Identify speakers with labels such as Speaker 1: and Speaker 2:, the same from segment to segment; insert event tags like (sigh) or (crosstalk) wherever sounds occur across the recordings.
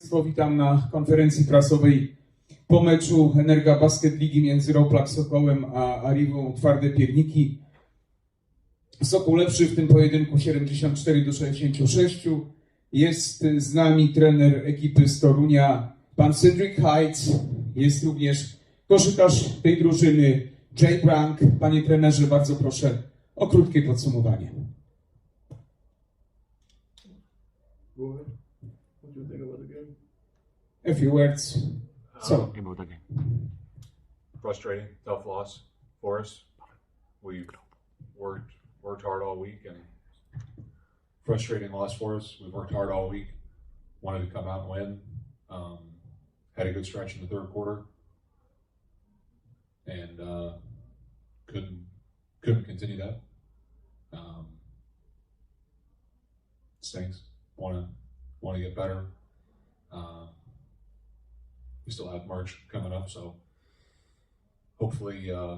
Speaker 1: Witam na konferencji prasowej po meczu Energa Basket Ligi między Roplak Sokołem a Arrivą Twarde Pierniki. Sokół lepszy w tym pojedynku 74 do 66. Jest z nami trener ekipy z Torunia, pan Cedric Heights. Jest również koszykarz tej drużyny Jay Brank. Panie trenerze, bardzo proszę o krótkie podsumowanie.
Speaker 2: What?
Speaker 1: A few words. So,
Speaker 3: Game about that game.
Speaker 4: frustrating, tough loss for us. We worked worked hard all week and frustrating loss for us. We worked hard all week, wanted to come out and win. Um, had a good stretch in the third quarter, and uh, couldn't couldn't continue that. Um, stinks. Want to want to get better. Uh, we still have March coming up, so hopefully uh,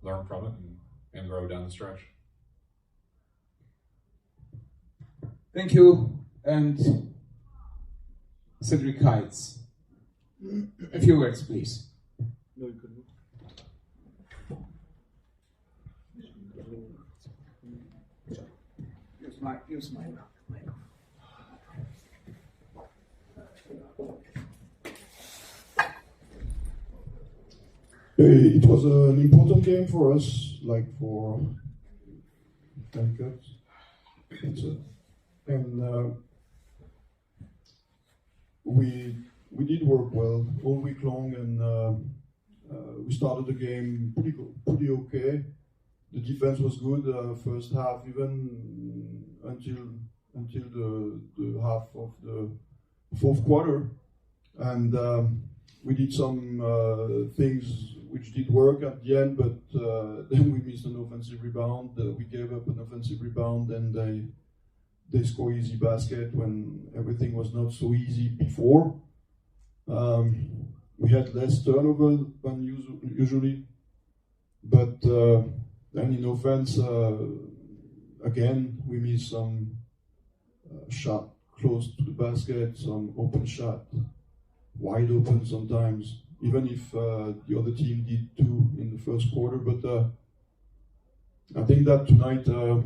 Speaker 4: learn from it and, and grow down the stretch.
Speaker 1: Thank you. And Cedric Heights. A few words, please.
Speaker 2: No, you couldn't.
Speaker 5: Use my, use my mic.
Speaker 2: Uh, It was an important game for us, like for cups. That's. And uh, we we did work well all week long, and uh, uh, we started the game pretty pretty okay. The defense was good uh, first half, even until until the the half of the fourth quarter, and. Um, we did some uh, things which did work at the end, but uh, (laughs) then we missed an offensive rebound. Uh, we gave up an offensive rebound, and they they score easy basket when everything was not so easy before. Um, we had less turnover than usu- usually, but uh, then in offense, uh, again we missed some uh, shot close to the basket, some open shot wide open sometimes, even if uh, the other team did too in the first quarter. But uh, I think that tonight uh,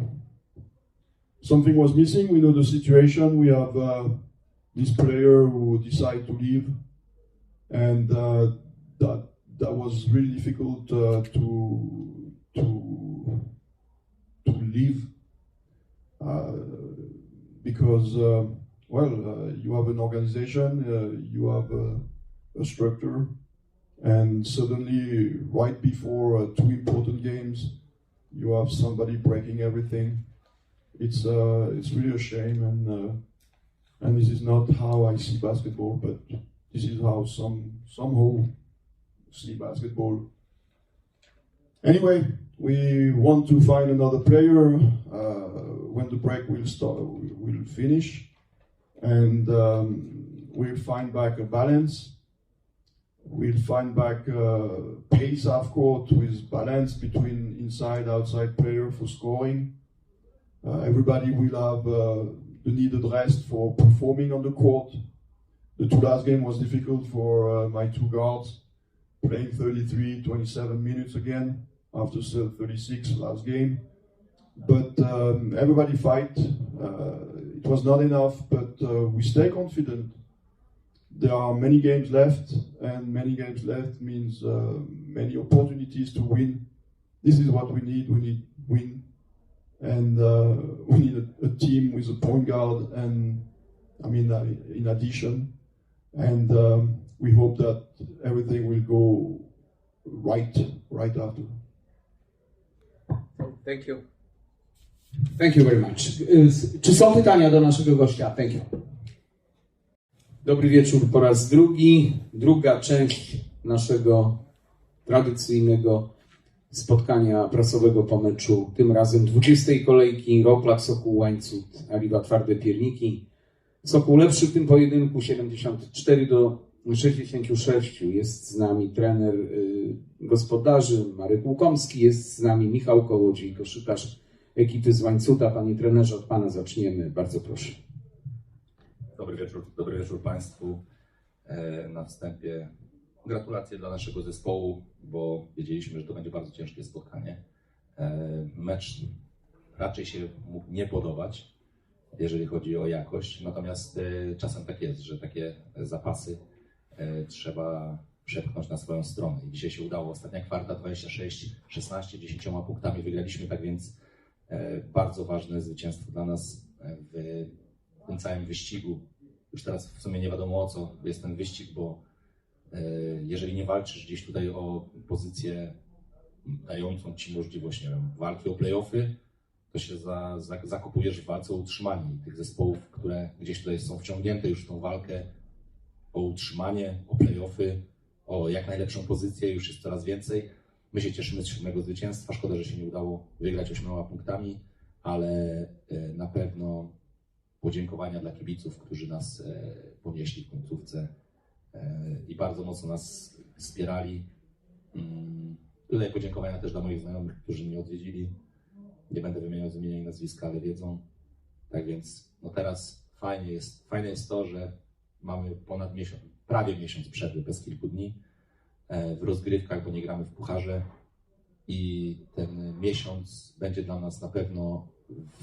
Speaker 2: something was missing. We know the situation. We have this player who decided to leave, and that that was really difficult to to to leave because. Uh, well, uh, you have an organization, uh, you have a, a structure, and suddenly, right before uh, two important games, you have somebody breaking everything. It's uh, it's really a shame, and uh, and this is not how I see basketball, but this is how some somehow see basketball. Anyway, we want to find another player uh, when the break will start, will finish and um, we'll find back a balance. We'll find back uh, pace half court with balance between inside outside player for scoring. Uh, everybody will have uh, the needed rest for performing on the court. The two last game was difficult for uh, my two guards, playing 33, 27 minutes again after 36 last game. But um, everybody fight. Uh, it was not enough, but uh, we stay confident. There are many games left, and many games left means uh, many opportunities to win. This is what we need. We need win, and uh, (laughs) we need a, a team with a point guard, and I mean, uh, in addition, and um, we hope that everything will go right right after.
Speaker 5: Thank you.
Speaker 1: Thank you very much. Y, Czy są pytania do naszego gościa? Thank you. Dobry wieczór po raz drugi. Druga część naszego tradycyjnego spotkania prasowego po meczu. Tym razem 20 kolejki Roplak Sokół Łańcut, Arriva Twarde Pierniki. Sokół lepszy w tym pojedynku 74 do 66. Jest z nami trener y, gospodarzy Marek Łukomski, jest z nami Michał Kołodziej, koszykarz ekipy z Łańcuta. Panie trenerze, od Pana zaczniemy. Bardzo proszę.
Speaker 3: Dobry wieczór, dobry wieczór Państwu. E, Na wstępie gratulacje dla naszego zespołu, bo wiedzieliśmy, że to będzie bardzo ciężkie spotkanie. E, Mecz raczej się mógł nie podobać, jeżeli chodzi o jakość, natomiast e, czasem tak jest, że takie zapasy trzeba przepchnąć na swoją stronę. I dzisiaj się udało. Ostatnia kwarta 26-16, 10 punktami wygraliśmy, tak więc bardzo ważne zwycięstwo dla nas w tym całym wyścigu. Już teraz w sumie nie wiadomo o co jest ten wyścig, bo e, jeżeli nie walczysz gdzieś tutaj o pozycję dającą ci możliwość, nie wiem, walki o playoffy, to się za, za, zakopujesz w walce o utrzymanie. Tych zespołów, które gdzieś tutaj są wciągnięte już w tą walkę o utrzymanie, o playoffy, o jak najlepszą pozycję, już jest coraz więcej. My się cieszymy z siódmego zwycięstwa. Szkoda, że się nie udało wygrać ośmioma punktami, ale e, na pewno podziękowania dla kibiców, którzy nas e, ponieśli w końcówce e, i bardzo mocno nas wspierali. Mm, Tutaj podziękowania też dla moich znajomych, którzy mnie odwiedzili. Nie będę wymieniał imienia i nazwiska, ale wiedzą. Tak więc no teraz fajnie jest, fajne jest to, że mamy ponad miesiąc, prawie miesiąc przerwy bez kilku dni e, w rozgrywkach, bo nie gramy w pucharze i ten miesiąc będzie dla nas na pewno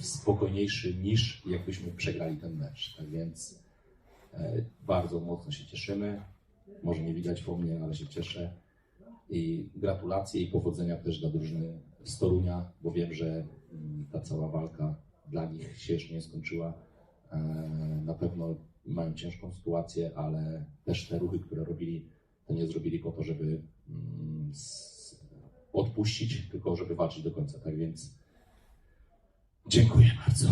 Speaker 3: spokojniejszy niż jakbyśmy przegrali ten mecz. Tak więc e, bardzo mocno się cieszymy. Może nie widać po mnie, ale się cieszę. I gratulacje i powodzenia też dla drużyny z Torunia, bo wiem, że mm, ta cała walka dla nich się jeszcze nie skończyła. E, Na pewno mają ciężką sytuację, ale też te ruchy, które robili, to nie zrobili po to, żeby mm, odpuścić, tylko żeby walczyć do końca. Tak więc dziękuję bardzo.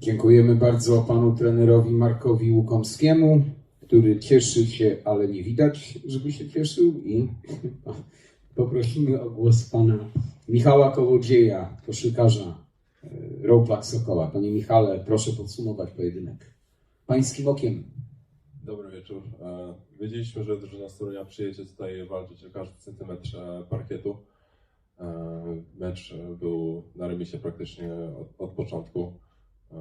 Speaker 1: Dziękujemy bardzo panu trenerowi Markowi Łukomskiemu, który cieszy się, ale nie widać, żeby się cieszył i (laughs) poprosimy o głos pana Michała Kołodzieja, koszykarza e, Roplak Sokoła. Panie Michale, proszę podsumować pojedynek. Pańskim okiem.
Speaker 6: Dobry wieczór. E, Wiedzieliśmy, że drużyna z Torunia przyjedzie tutaj walczyć o każdy centymetr e, parkietu. Mecz e, był na remisie praktycznie od, od początku. E,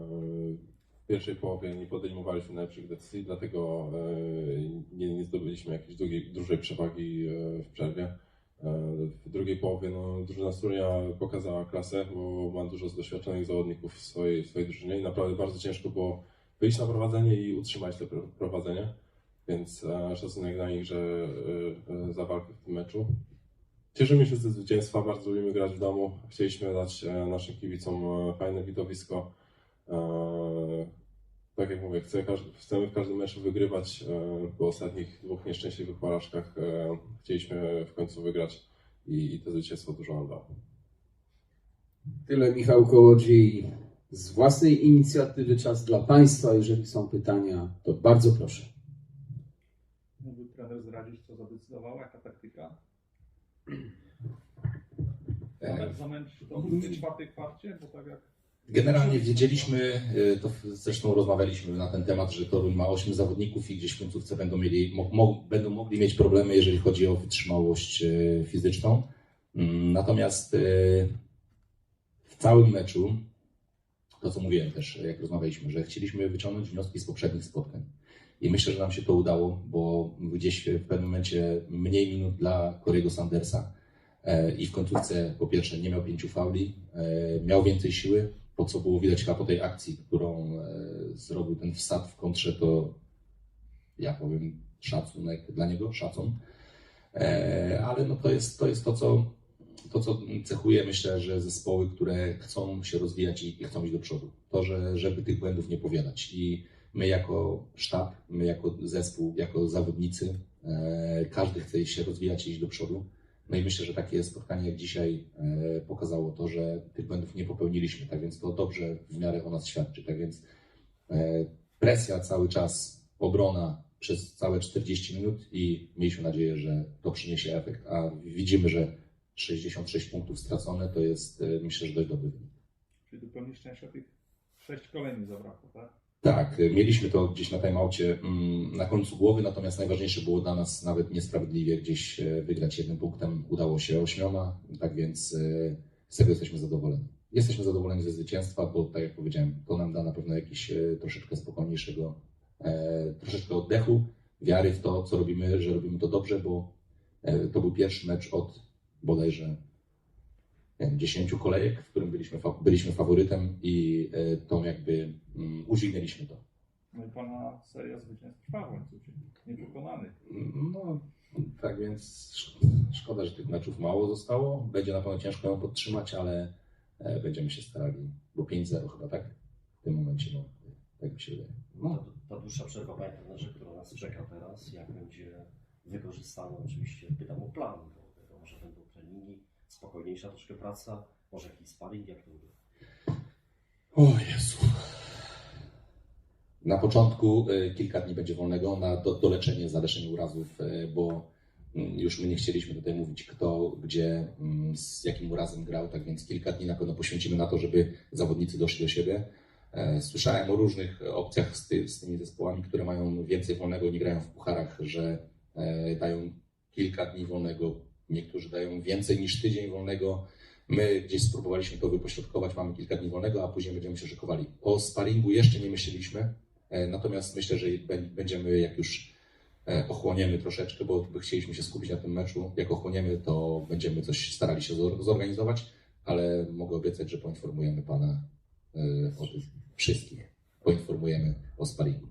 Speaker 6: W pierwszej połowie nie podejmowaliśmy najlepszych decyzji, dlatego e, nie, nie zdobyliśmy jakiejś długiej, dużej przewagi w przerwie. W drugiej połowie no, drużyna z Torunia pokazała klasę, bo ma dużo doświadczonych zawodników w swojej, w swojej drużynie i naprawdę bardzo ciężko było wyjść na prowadzenie i utrzymać to pro- prowadzenie. Więc szacunek dla nich, że za walkę w tym meczu. Cieszymy się ze zwycięstwa, bardzo lubimy grać w domu. Chcieliśmy dać e, naszym kibicom e, fajne widowisko. E, tak jak mówię, chcemy w każdym meczu wygrywać. Po ostatnich dwóch nieszczęśliwych porażkach chcieliśmy w końcu wygrać i, to zwycięstwo dużo nam dało.
Speaker 1: Tyle Michał Kołodziej z własnej inicjatywy. Czas dla państwa. Jeżeli są pytania, to bardzo proszę.
Speaker 5: Mógłby trener zdradzić, co zadecydowała, jaka taktyka?
Speaker 3: E,
Speaker 5: Nawet zamęczyć to w tej czwartej kwarcie, bo tak jak
Speaker 3: Generalnie wiedzieliśmy, y, to zresztą rozmawialiśmy na ten temat, że Toruń ma 8 zawodników i gdzieś w końcówce będą, mieli, mo, będą mogli mieć problemy, jeżeli chodzi o wytrzymałość y, fizyczną. Mm, Natomiast w całym meczu, to co mówiłem też, jak rozmawialiśmy, że chcieliśmy wyciągnąć wnioski z poprzednich spotkań. I myślę, że nam się to udało, bo gdzieś w pewnym momencie mniej minut dla Corey'ego Sandersa e, i w końcówce po pierwsze nie miał pięciu fauli, e, miał więcej siły, po co było widać chyba po tej akcji, którą e, zrobił ten wsad w kontrze, to ja powiem szacunek dla niego, szacun. Ale no to jest to, jest to co, to, co cechuje, myślę, że zespoły, które chcą się rozwijać i chcą iść do przodu. To, że, żeby tych błędów nie powiadać. I my jako sztab, my jako zespół, jako zawodnicy, e, każdy chce się rozwijać i iść do przodu. No i myślę, że takie spotkanie jak dzisiaj e, pokazało to, że tych błędów nie popełniliśmy, tak więc to dobrze w miarę o nas świadczy. Tak więc e, presja cały czas, obrona przez całe 40 minut i mieliśmy nadzieję, że to przyniesie efekt. A widzimy, że 66 punktów stracone to jest myślę, że dość dobry wynik.
Speaker 5: czyli do pełni szczęścia tych sześć kolejnych zabrakło, tak?
Speaker 3: Tak, mieliśmy to gdzieś na timeoutie mm, na końcu głowy, natomiast najważniejsze było dla nas nawet niesprawiedliwie gdzieś e, wygrać jednym punktem. Udało się ośmioma, tak więc e, z tego jesteśmy zadowoleni. jesteśmy zadowoleni ze zwycięstwa, bo tak jak powiedziałem, to nam da na pewno jakiś e, troszeczkę spokojniejszego, troszeczkę oddechu, wiary w to, co robimy, że robimy to dobrze, bo to był pierwszy mecz od bodajże 10 kolejek, w którym byliśmy, byliśmy faworytem i e, tą jakby udźwignęliśmy to.
Speaker 5: No i pana seria zwycięstw trwa w łańcucie. Niepokonany.
Speaker 3: No, tak więc sz- szkoda, że tych meczów mało zostało. Będzie na pewno ciężko ją podtrzymać, ale e, będziemy się starali, bo 5-0 chyba, tak? W tym momencie, no, tak mi się wydaje.
Speaker 7: No,
Speaker 3: No,
Speaker 7: ta, ta dłuższa przerwa, panie trenerze, która nas czeka teraz, jak będzie wykorzystana, oczywiście pytam o plan, bo wiadomo, że będą treningi, spokojniejsza troszkę praca, może jakiś sparring, jak to?
Speaker 3: O Jezu. Na początku e, kilka dni będzie wolnego na do, doleczenie, zaleczenie urazów, e, bo mm, już my nie chcieliśmy tutaj mówić kto, gdzie, mm, z jakim urazem grał, tak więc kilka dni na pewno poświęcimy na to, żeby zawodnicy doszli do siebie. E, Słyszałem o różnych opcjach z, ty, z tymi zespołami, które mają więcej wolnego nie grają w pucharach, że dają kilka dni wolnego, niektórzy dają więcej niż tydzień wolnego. My gdzieś spróbowaliśmy to wypośrodkować, mamy kilka dni wolnego, a później będziemy się szykowali. O sparingu jeszcze nie myśleliśmy, e, natomiast myślę, że bę- będziemy, jak już e, ochłoniemy troszeczkę, bo chcieliśmy się skupić na tym meczu, jak ochłoniemy, to będziemy coś starali się zor- zorganizować, ale mogę obiecać, że poinformujemy Pana e, o tym wszystkich. Poinformujemy o sparingu.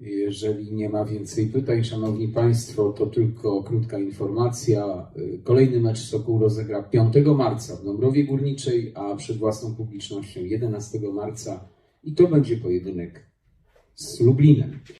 Speaker 1: Jeżeli nie ma więcej pytań, Szanowni Państwo, to tylko krótka informacja. Kolejny mecz Sokół rozegra 5 marca w Dąbrowie Górniczej, a przed własną publicznością 11 marca i to będzie pojedynek z Lublinem.